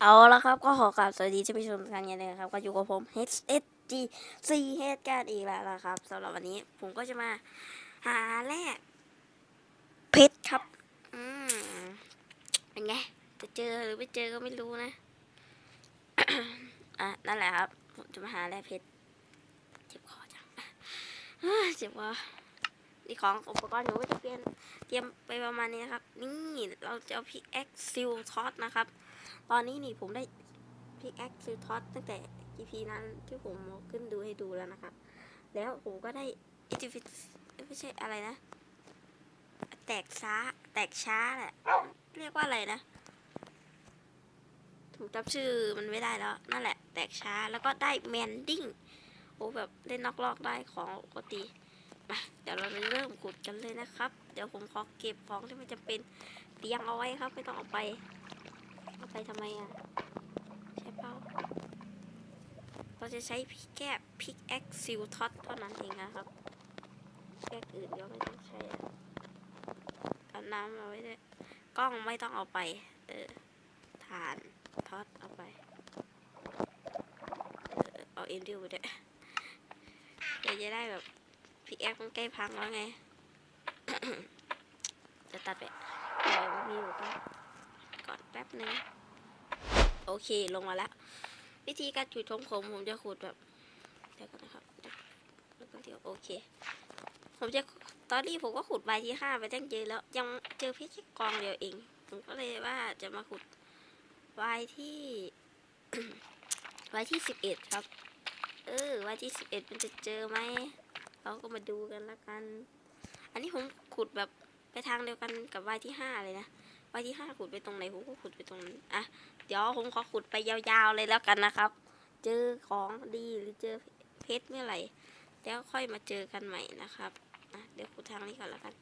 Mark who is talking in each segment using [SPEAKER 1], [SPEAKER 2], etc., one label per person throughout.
[SPEAKER 1] เอาละครับก็ขอกราบสวัสดีท่านผู้ชมทุกท่านกันเลยนครับก็อยู่กับผม HSG C H กันอีกแล้วนะครับสำหรับวันนี้ผมก็จะมาหาแร่เพชรครับ อืมเป็นไงจะเจอหรือไม่เจอก็ไม่รู้นะอะนั่นแหละครับ ผมจะมาหาแร่เพชรเจ็บคอจังเจ็บคอนี่ของอุปกรณ์หนูก็จะเปลี่ยนเตรียมไปประมาณนี้นะครับ นี่เราจะเอาพิกแอ็กซิลทอตนะครับ ตอนนี้นี่ผมได้พิกแอคซิลท็อตตั้งแต่ EP นั้นที่ผมขึ้นดูให้ดูแล้วนะครับ แล้วผมก็ได้อิติฟิไม่ใช่อะไรนะ แตกช้า แตกช้าแหละ เรียกว่าอะไรนะถูกจำชื่อมันไม่ได้แล้ว นั่นแหละ แตกช้าแล้วก็ได้แมนดิ้งโอ้แบบเล่นนอกลอกได้ของปกติมาเดี๋ยวเราไปเริ่มขุดกันเลยนะครับ เดี๋ยวผมขอเก็บของที่มันจำเป็นเตรียมเอาไว้ครับ ไม่ต้องเอาไป ไปทำไมอะ ใช่เปล่าเราจะใช้พิกแก้พิกแอคซิลท็อตเท่านั้นเองนะครับแก้อื่นก็ไม่ต้องใช้อะเอาน้ำมาไว้ด้วยกล้องไม่ต้องเอาไป เออฐานท็อตเอาไปเออเอาเอ็นดิวไปด้วยเดี๋ยวจะได้แบบพิกแอคมันใกล้พังแล้วไง จะตัดไปเดี๋ยวมีอยู่ก็ก่อนแป๊บนึงโอเคลงมาแล้ว วิธีการขุดของผมผมจะขุดแบบเดี๋ยวกันนะครับเดี๋ยวแล้วก็เดี๋ยวโอเค ผมจะตอนนี้ผมก็ขุดใบที่ห้าไปตั้งเยอะแล้วยังเจอเพชรแค่กองเดียวเอง ผมก็เลยว่าจะมาขุดใบที่ใบที่สิบเอ็ดครับ เออใบที่สิบเอ็ดมันจะเจอไหมเราก็มาดูกันละกัน อันนี้ผมขุดแบบไปทางเดียวกันกับใบที่ห้าเลยนะ ใบที่ห้าขุดไปตรงไหนผมก็ขุดไปตรงนั้นอะเดี๋ยวผมขอขุดไปยาวๆเลยแล้วกันนะครับ เจอของดีหรือเจอเพชรเมื่อไหร่แล้วค่อยมาเจอกันใหม่นะครับอะเดี๋ยวขุดทางนี้ก่อนแล้วกัน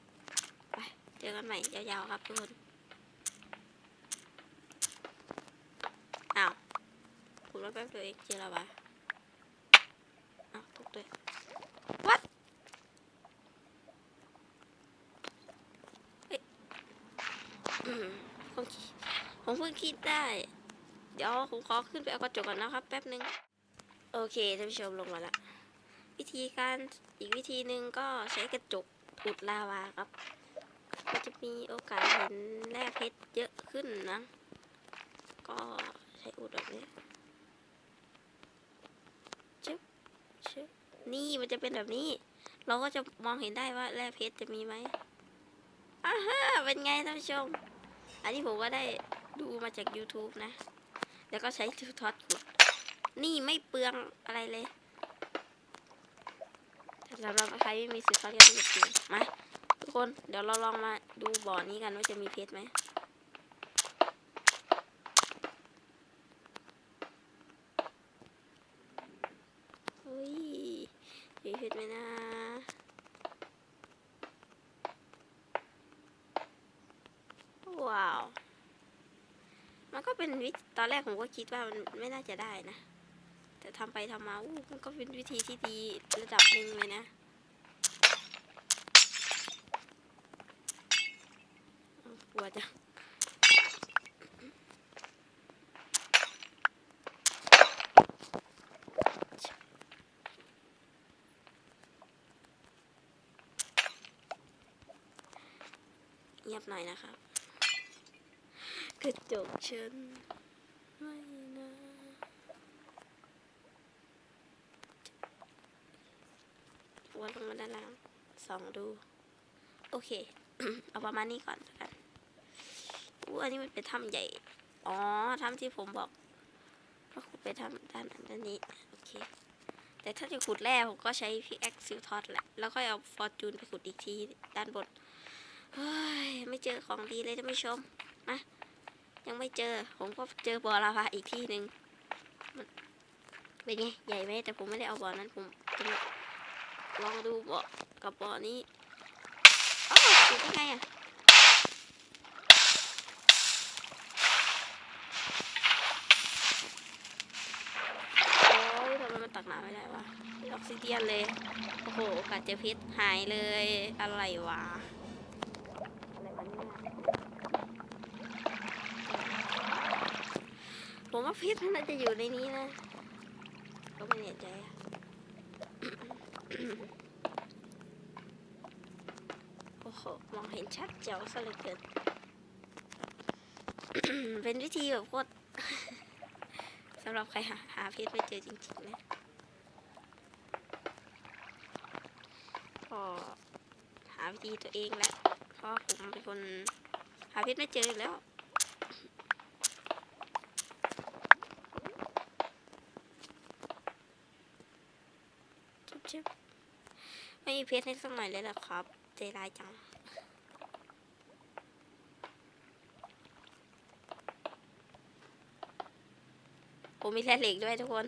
[SPEAKER 1] ไปเจอกันใหม่ยาวๆครับทุกคนอ้าวขุดมาแป๊บเดียวเองเจอแล้ววะอ้าวทุกตัว What ฮ้ยอืมผมคิด ผมเพิ่งคิดได้ เดี๋ยวผมขอขึ้นไปเอากระจกก่อนนะครับ แป๊บนึง โอเคท่านผู้ชมลงมาละ วิธีการอีกวิธีหนึ่งก็ใช้กระจกอุดลาวาครับ ก็จะมีโอกาสเห็นแร่เพชรเยอะขึ้นนะ ก็ใช้อุดแบบนี้ชึบชึบนี่มันจะเป็นแบบนี้ เราก็จะมองเห็นได้ว่าแร่เพชรจะมีไหมอ่าฮะเป็นไงท่านผู้ชม อันนี้ผมก็ได้ ดูมาจาก YouTube นะ แล้วก็ใช้ทูทอดขุด นี่ไม่เปลืองอะไรเลยสำหรับใครไม่มีซื้อทอดก็ต้องกินมาทุกคน เดี๋ยวเราลองมาดูบ่อนี้กันว่าจะมีเพชรไหมเฮ้ยมีเพชรไหมนะ ว้าว มันก็ เป็นวิตอนแรกผมก็คิดว่ามันไม่น่าจะได้นะ แต่ทำไปทำมาอู้มันก็เป็นวิธีที่ดีระดับหนึ่งเลยนะอ้าวกลัวจังเงียบหน่อยนะครับ ระจกฉันไม่นะวนลงมาด้านล่างสองดู โอเค เอาประมาณนี้ก่อนกันอู้อันนี้มันเป็นถ้ำใหญ่ อ๋อถ้ำที่ผมบอกก็ขุดไปทำด้านอันด้านนี้โอเค แต่ถ้าจะขุดแร่ผมก็ใช้พี่แอ็กซิลทอดแหละ แล้วก็เอาฟอร์จูนไปขุดอีกทีด้านบนเฮ้ยไม่เจอของดีเลยท่านผู้ชมมา ยังไม่เจอ ผมก็เจอบ่อลาวาอีกที่หนึ่งมันเป็นไงใหญ่ไหมแต่ผมไม่ได้เอาบ่อนั้นผมจะมาลองดูบ่อกับบ่อนี้อ้าวอยู่ได้ไงอะโอ้ยทำไมมันตักน้ำไม่ได้วะออกซิเดียนเลย โอ้โหกาสเจอพิษหายเลย อะไรวะ อะไรวะเนี่ย ผมว่าเพชรน่าจะอยู่ในนี้นะ ก็ไม่แน่ใจอะโอ้โห มองเห็นชัดเจ๋วซะเหลือเกินเป็นวิธีแบบโคตรสำหรับใครหาหาเพชรไม่เจอจริงๆนะก็หาวิธีตัวเองแหละเพราะผมเป็นคนหาเพชรไม่เจอแล้ว ชิบชิบไม่มีเพชรให้สักหน่อยเลยหรอครับ ใจร้ายจัง ผมมีแร่เหล็กด้วยทุกคน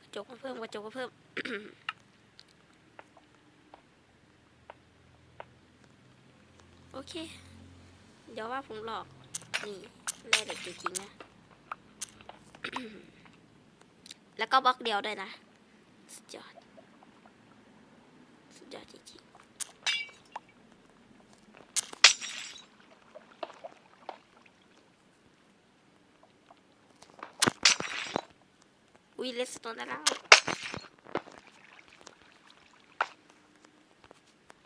[SPEAKER 1] กระจกเพิ่มกระจกเพิ่ม โอเค เดี๋ยวว่าผมหลอก นี่แร่เหล็กจริงๆนะ แล้วก็บล็อกเดียวด้วยนะ สุดยอด สุดยอดจริงๆอุ้ยเลสโตนได้แล้ว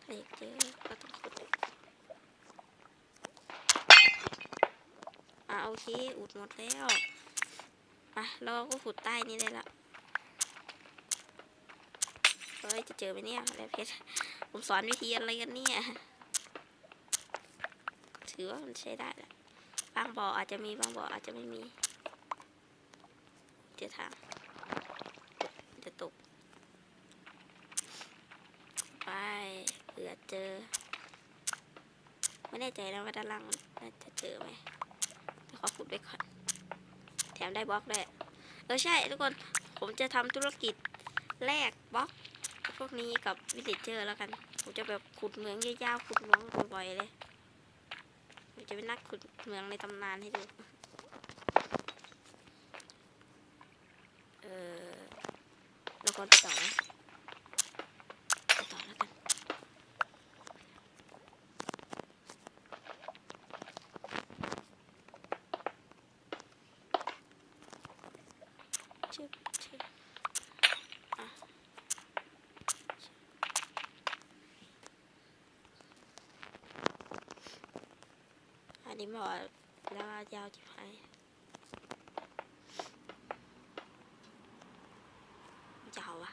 [SPEAKER 1] ถ้าอยากเจอก็ต้องขุดเลยอะโอ เคอุดหมดแล้วมาเราก็ขุดใต้นี้ได้ละเฮ้ยจะเจอไหมเนี่ยอะไรเพชรผมสอนวิธีอะไรกันเนี่ยถือว่ามันใช้ได้แหละบางบ่ออาจจะมีบางบ่ออาจจะไม่มีเจอทางจะตกไปเผื่อเจอ ไม่แน่ใจนะว่าด้านล่างน่าจะเจอไหม อขุดไปก่อน แถมได้บล็อกได้เออใช่ทุกคน ผมจะทำธุรกิจแลกบล็อก พวกนี้กับวิลเจเจอร์แล้วกัน ผมจะแบบขุดเหมืองยาวๆขุดเมืองบ่อยๆเลยผมจะเป็นนักขุดเหมืองในตำนานให้ดู เออเราควรไปต่อไหมไปต่อแล้วกัน ชึบชึบอะอันนี้ บอกแล้วว่ายาวจิ๋วหายยาวอะ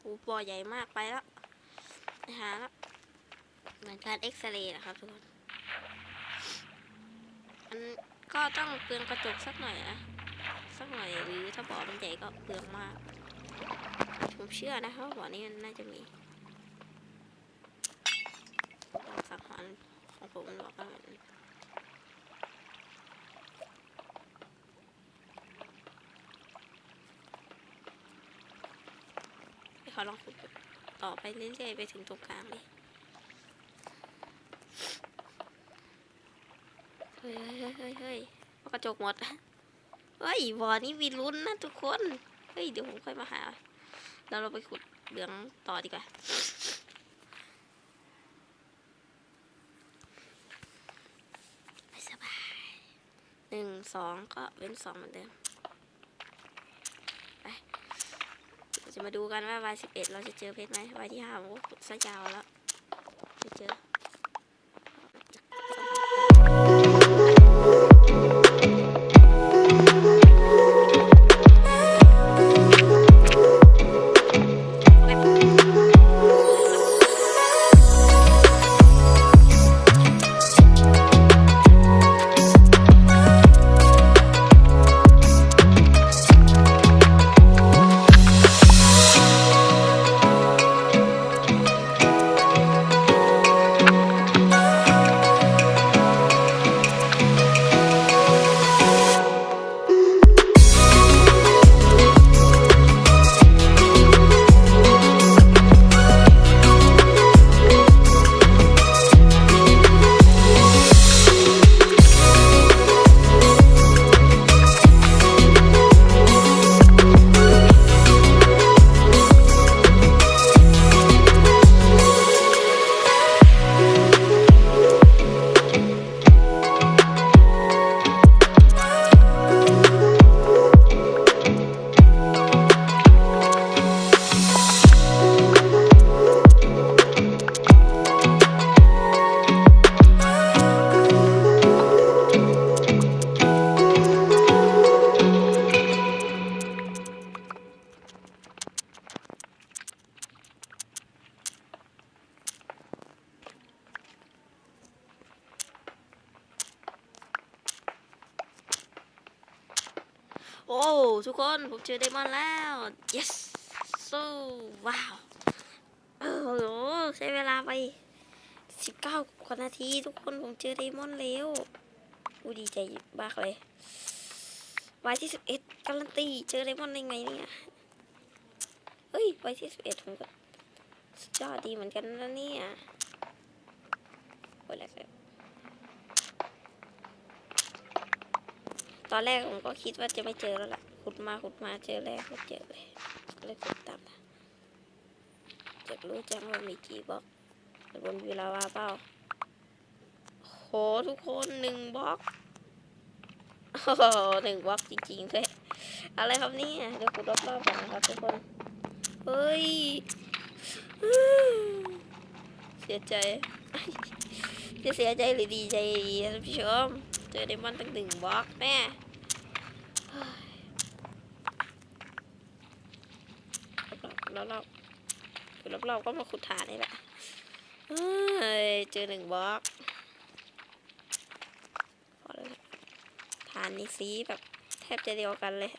[SPEAKER 1] ปูบ่อใหญ่มากไปแล้วหาแล้วเหมือนการเอ็กซเรย์นะครับทุกคนมัน ก็ต้องเปลืองกระจกสักหน่อยนะสักหน่อยหรือถ้าบ่อมันใหญ่ก็เปลืองมาก ผมเชื่อนะครับว่าบ่อนี้มันน่าจะมีสังหารของผมมันบอกว่ามันให้เขาลองขุดต่อไปเรื่อยๆไปถึงตรงกลางเลย เฮ้ยเฮ้ยเฮ้ยเฮ้ยกระจกหมด เฮ้ยบ่อนี้มีลุ้นนะทุกคน เฮ้ย เดี๋ยวผมค่อยมาหา แล้วเราไปขุดเหลืองต่อดีกว่า สบาย หนึ่งสองก็เว้นสองเหมือนเดิม ไป จะมาดูกันว่าวันสิบเอ็ดเราจะเจอเพชรไหมวันที่ห้าโอ้ขุดซะยาวแล้วไม่เจอ ทุกคน ผมเจอไดมอนแล้ว yes so ว้าวโอ้โหใช้เวลาไป 19กว่านาทีทุกคนผมเจอไดมอนแล้วอูดีใจมากเลยวันที่11การันตีเจอไดมอนได้ไงเนี่ยเฮ้ยวันที่11ผมก็สุดยอดดีเหมือนกันนะเนี่ยโอ้ยแล้วตอนแรกผมก็คิดว่าจะไม่เจอแล้วล่ะ ขุดมาขุดมาเจอแล้วก็เจอเลยเลยขุดตามจะรู้จังว่ามีกี่บล็อกบนเวลาวาเปล่าโหทุกคนหนึ่งบล็อกโอ้โหหนึ่งบล็อกจริงๆเลยอะไรครับเนี่ยเดี๋ยวขุดรอบๆก่อนนะครับทุกคนเฮ้ยเสียใจจะเสียใจหรือดีใจดีท่านผู้ชมเจอไดมอนตั้งหนึ่งบล็อกแม่ รอบๆรอบๆคือรอบๆก็มาขุดฐานนี่แหละเฮ้ยเจอหนึ่งบล็อกพอแล้วฐานนี้สีแบบแทบจะเดียวกันเลย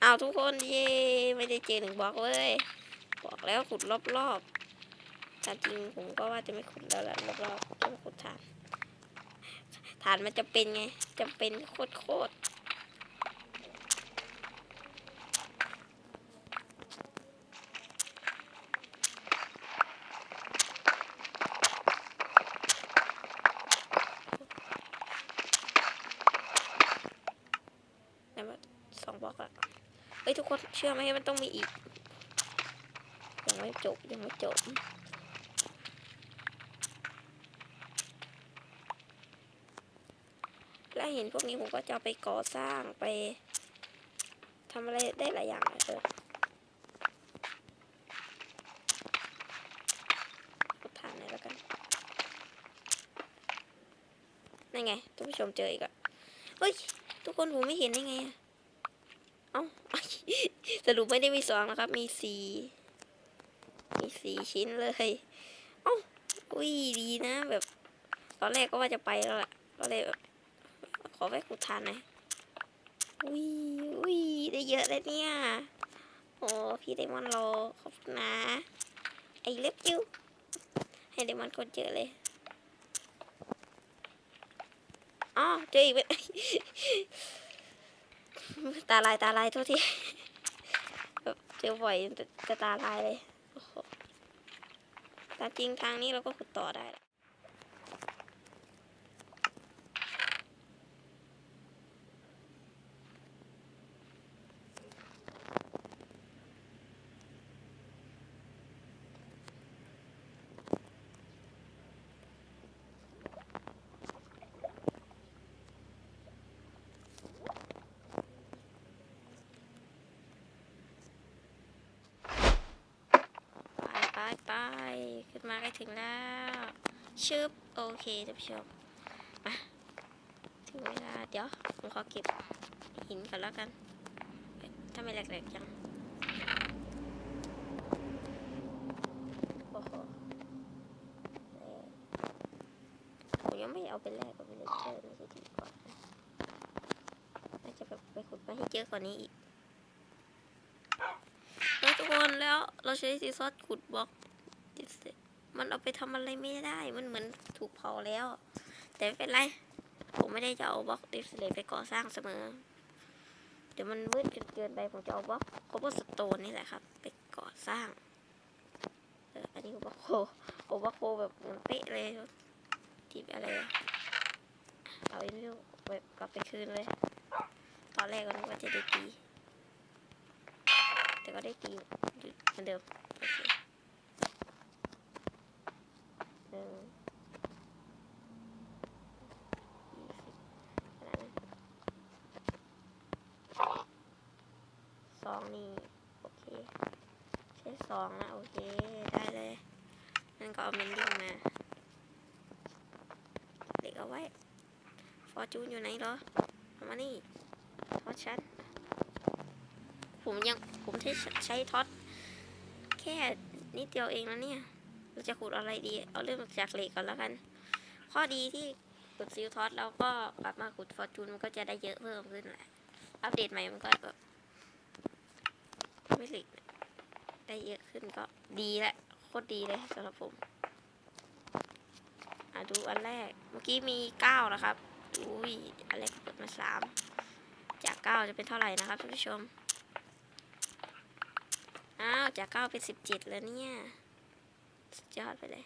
[SPEAKER 1] เอาวทุกคนเย่ไม่ได้เจอหนึ่งบล็อกเว้ยบอกแล้วขุดรอบๆแต่จริงผมก็ว่าจะไม่ขุดแล้วแหละรอบๆต้องขุดฐาน ฐานมันจะเป็นไงจะเป็นโคตรโคตรแล้วมันสองบล็อกละเฮ้ยทุกคนเชื่อไหมมันต้องมีอีก ยังไม่จบยังไม่จบและเห็นพวกนี้ผมก็จะไปก่อสร้างไปทำอะไรได้หลายอย่างเลยเออขุดฐานเลยแล้วกันนั่นไงท่านผู้ชมเจออีกอะเฮ้ย ทุกคนผมไม่เห็นได้ไงอะเอ้า สรุปไม่ได้มีสองนะครับ มีสี่มีสี่ชิ้นเลยเอ้าอุ้ยดีนะแบบ ตอนแรกก็ว่าจะไปแล้วแหละก็เลยแบบขอไปขุดทานหน่อยอุ้ยอุ้ยได้เยอะเลยเนี่ย โอ้พี่ไดมอนด์รอขอบคุณนะไอเล็บจิ้วให้ไดมอนด์คนเจอเลยอ๋อเจออีกเว้ยตาลายตาลายโทษที แบบเจอบ่อยจนจะตาลายเลยโอ้โหแต่จริงทางนี้เราก็ขุดต่อได้ ไปขึ้นมาใกล้ถึงแล้วชึบโอเคท่านผู้ชมมาถึงเวลาเดี๋ยวผมขอเก็บหินก่อนแล้วกันถ้าไมแหลกๆจังโอ้โหผมยังไม่เอาไปแลกกับวิลเลจเจอร์น่าจะดีกว่านะน่าจะแบบไปขุดมาให้เยอะกว่านี้อีกแล้วทุกคนแล้วเราใช้ซีซอสขุดบล็อก มันเอาไปทำอะไรไม่ได้ มันเหมือนถูกเผาแล้ว แต่ไม่เป็นไร ผมไม่ได้จะเอาบล็อกดิสเลย์ไปก่อสร้างเสมอ เดี๋ยวมันมืดเกินไป ผมจะเอาบล็อกโคบอร์สโตนนี่แหละครับ ไปก่อสร้าง เออ อันนี้บล็อกโคโอบล็อกโคแบบเหมือนเป๊ะเลยที่อะไร เอาไอ้นี่ไปกลับไปคืนเลย ตอนแรกก็นึกว่าจะได้ตี แต่ก็ได้ตีเหมือนเดิมโอเค สองนี่โอเค ใช้สองนะโอเค ได้เลยนั่นก็เอาเมนดิ้งมาเด็กเอาไว้ ฟอร์จูนอยู่ไหนเหรอเอามานี่ทอดชันผมยังผมใช้ใช้ทอตแค่นิดเดียวเองนะเนี่ย เราจะขุดอะไรดี เอาเริ่มจากเหล็กก่อนแล้วกัน ข้อดีที่ขุดซิลท็อตแล้วก็กลับมาขุดฟอร์จูนมันก็จะได้เยอะเพิ่มขึ้นแหละ อัปเดตใหม่มันก็แบบไม่เหลีกได้เยอะขึ้นก็ดีแหละโคตรดีเลยสำหรับผมอะดูอันแรก เมื่อกี้มีเก้านะครับอุ้ยอันแรกเปิดมาสามจากเก้าจะเป็นเท่าไหร่นะครับท่านผู้ชม อ้าว จากเก้าเป็นสิบเจ็ดแล้วเนี่ย สุดยอดไปเลย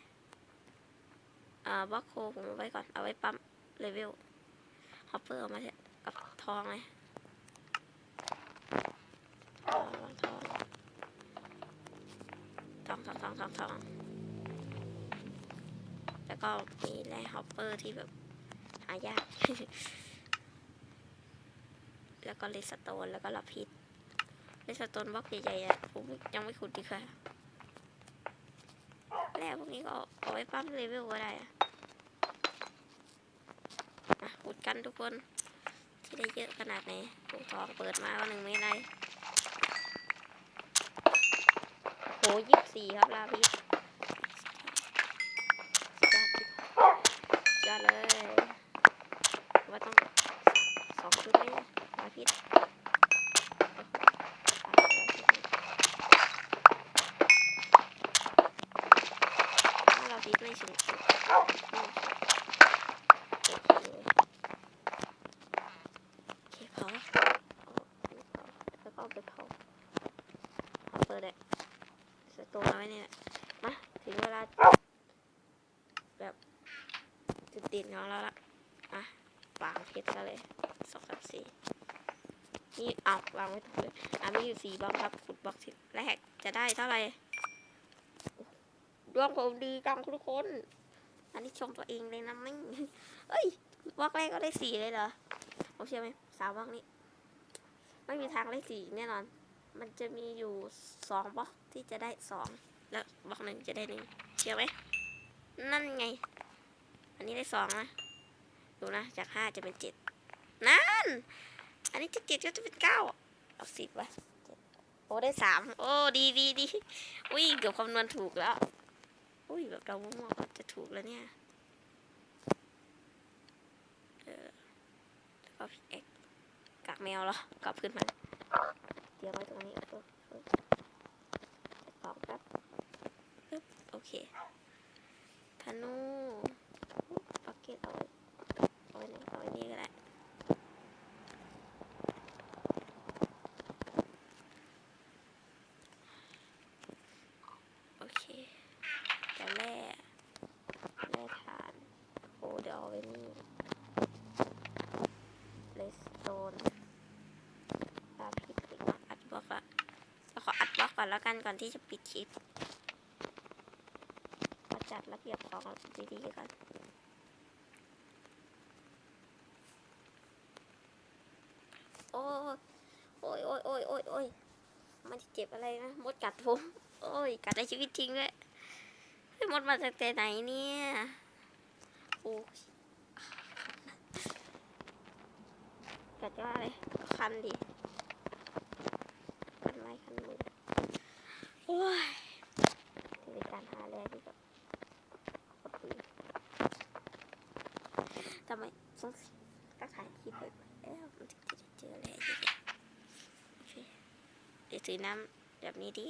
[SPEAKER 1] อ่าบล็อกโคผมเอาไว้ก่อน เอาไว้ปั๊มเลเวล ฮอปเปอร์ออกมาเถอะกับทองเลยทองทองทองทองทองทอง แล้วก็มีแร่ฮอปเปอร์ที่แบบหายาก แล้วก็เลสโตน แล้วก็ลาพิษเลสโตนบล็อกใหญ่ๆอะผมยังไม่ขุดดีกว่า แร่พวกนี้ก็เอาไว้ปั๊มเลเวลก็ได้อะอะขุดกันทุกคนที่ได้เยอะขนาดไหนปูทองเปิดมาก็หนึ่งไม่ได้โหยี่สิบสี่ครับลาพิษยอดเลย ว่าต้องสองชุดไหมลาพิษถ้าลาพิชุดโอเคเคพอแล้วก็เอาไปเผาเอาเปิดเลยสตูเอาไว้นี่แหละมา ถึงเวลา แบบจุดเด่นของเราละอะวางเพชรซะเลยสองสามสี่นี่เอาวางไว้ถูกเลยอะมีอยู่สี่บล็อกครับขุดบล็อกที่แรกจะได้เท่าไหร่ ดวงผมดีจังทุกคน อันนี้ชมตัวเองเลยนะไม่งเอ้ยบล็อกแรกก็ได้สี่เลยเหรอผมเชื่อไหมสามบล็อกนี้ ไม่มีทางได้สี่แน่นอน มันจะมีอยู่สองบล็อกที่จะได้สองแล้วบล็อกหนึ่งจะได้หนึ่งเชื่อไหมนั่นไง อันนี้ได้สองนะดูนะจากห้าจะเป็นเจ็ดนั่น อันนี้จากเจ็ดก็จะเป็นเก้าเอาสิบวะโอ้ได้สามโอ้ดีดีดีอุ้ยเกือบคำนวณถูกแล้ว อุ้ยแบบเรามั่วๆก็จะถูกแล้วเนี่ย เออแล้วก็พิกเอ็กกากแมวเหรอกลับขึ้นมา เดี๋ยวไว้ตรงนี้เออเออตอบแป๊บปึ๊บโอเคธนูปักเก็ตเอาไว้เอาไว้ไหนเอาไว้นี่ก็ได้โอเคแต่แร่แร่ฐาน โอ้เดี๋ยวเอาไว้นี่เลสโตนลาพิษอีกเนาะอัดบล็อกอะจะขออัดบล็อกก่อน แล้วกันก่อนที่จะปิดคลิปมาจัดระเบียบของดีๆกันโอ้ยโอ้ยโอ้ยโอ้ยโอ้ยโอ้ยมันจะเจ็บอะไรนะมดกัดผม โอ้ยกัดในชีวิตจริงด้วยเฮ้ยมดมาจากแต่ไหนเนี่ยโอ้ยกัดว่าอะไรคันดิคันไม้คันมือ โอ้ยจะเป็นการหาแร่ที่แบบทำไมต้องต้องถ่ายคลิปไปแล้วมันจะเจออะไรเยอะโอเคเดี๋ยวถือน้ำแบบนี้ดิ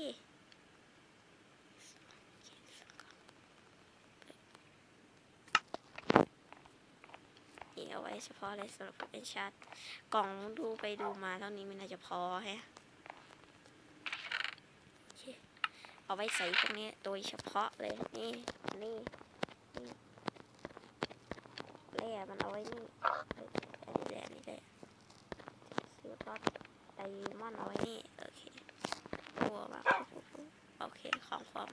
[SPEAKER 1] เอาไว้เฉพาะเลยสำหรับเป็นชาร์จกล่องดูไปดูมาเท่านี้มันน่าจะพอแฮะโอเค เอาไว้ใส่พวกนี้โดยเฉพาะเลยนี่นี่แร่มันเอาไว้นี่อันนี้แร่นนี้แร่ซื้อก็ไดมอนเอาไว้นี่โอเคตัวมาโอเคของพร้อม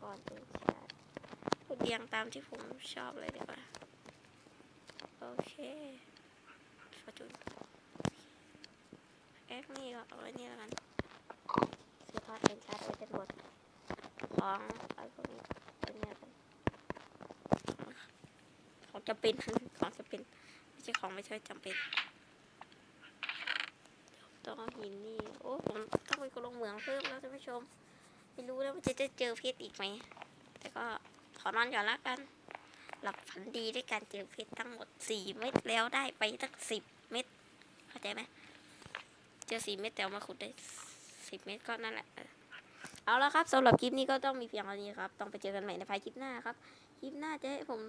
[SPEAKER 1] ก่อนเป็นชาร์จพูดเรียงตามที่ผมชอบเลยดีกว่าโอเคฟอร์จูน แอคนี่ก็เอาไว้นี่แล้วกันซื้อทอดเป็นชาร์จเอาไว้จะหมดของอะไรพวกนี้เป็นเนี่ยกันของจำเป็นของจำเป็นไม่ใช่ของไม่ใช่จำเป็นต้องเอาหินนี่โอ้ผมต้องไปกลงเหมืองเพิ่มแล้วท่านผู้ชม ไม่รู้แล้วว่าจะจะเจอเพชรอีกไหมแต่ก็ขอนอนก่อนละกัน หลับฝันดีด้วยการเจอเพชรทั้งหมดสี่เม็ดแล้วได้ไปตั้งสิบเม็ดเข้าใจไหมเจอสี่เม็ดแต่เอามาขุดได้สิบเม็ดก็นั่นแหละเออเอาละครับสำหรับคลิปนี้ก็ต้องมีเพียงเท่านี้ครับ ต้องไปเจอกันใหม่ในภายคลิปหน้าครับ คลิปหน้าจะให้ผม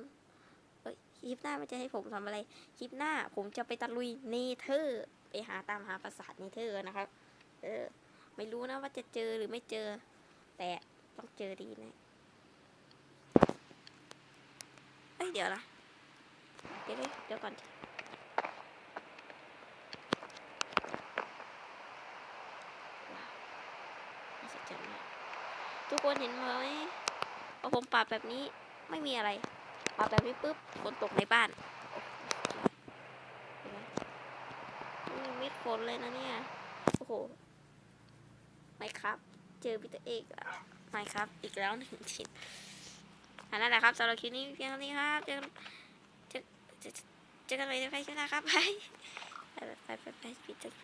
[SPEAKER 1] คลิปหน้ามันจะให้ผมทำอะไร คลิปหน้าผมจะไปตะลุยเนเธอร์ไปหาตามหาปราสาทเนเธอร์นะครับ เออ ไม่รู้นะว่าจะเจอหรือไม่เจอ แต่ต้องเจอดีนะ เอ้ยเดี๋ยวนะเดี๋ยวก่อนว้าว น่าสนใจมากทุกคนเห็นไหมพอผมปรับแบบนี้ไม่มีอะไรปรับแบบนี้ปุ๊บฝนตกในบ้านเห็นไหมไม่มีเม็ดฝนเลยนะเนี่ยโอ้โหไม่ครับ เจอพีเตอร์เอกอะไม่ครับ อีกแล้วหนึ่งชิ้นอันนั้นแหละครับสำหรับคลิปนี้เพียงเท่านี้ครับเจอกันเจอเจอกันใหม่ในไฟคลิปหน้าครับไปไปไปไปไป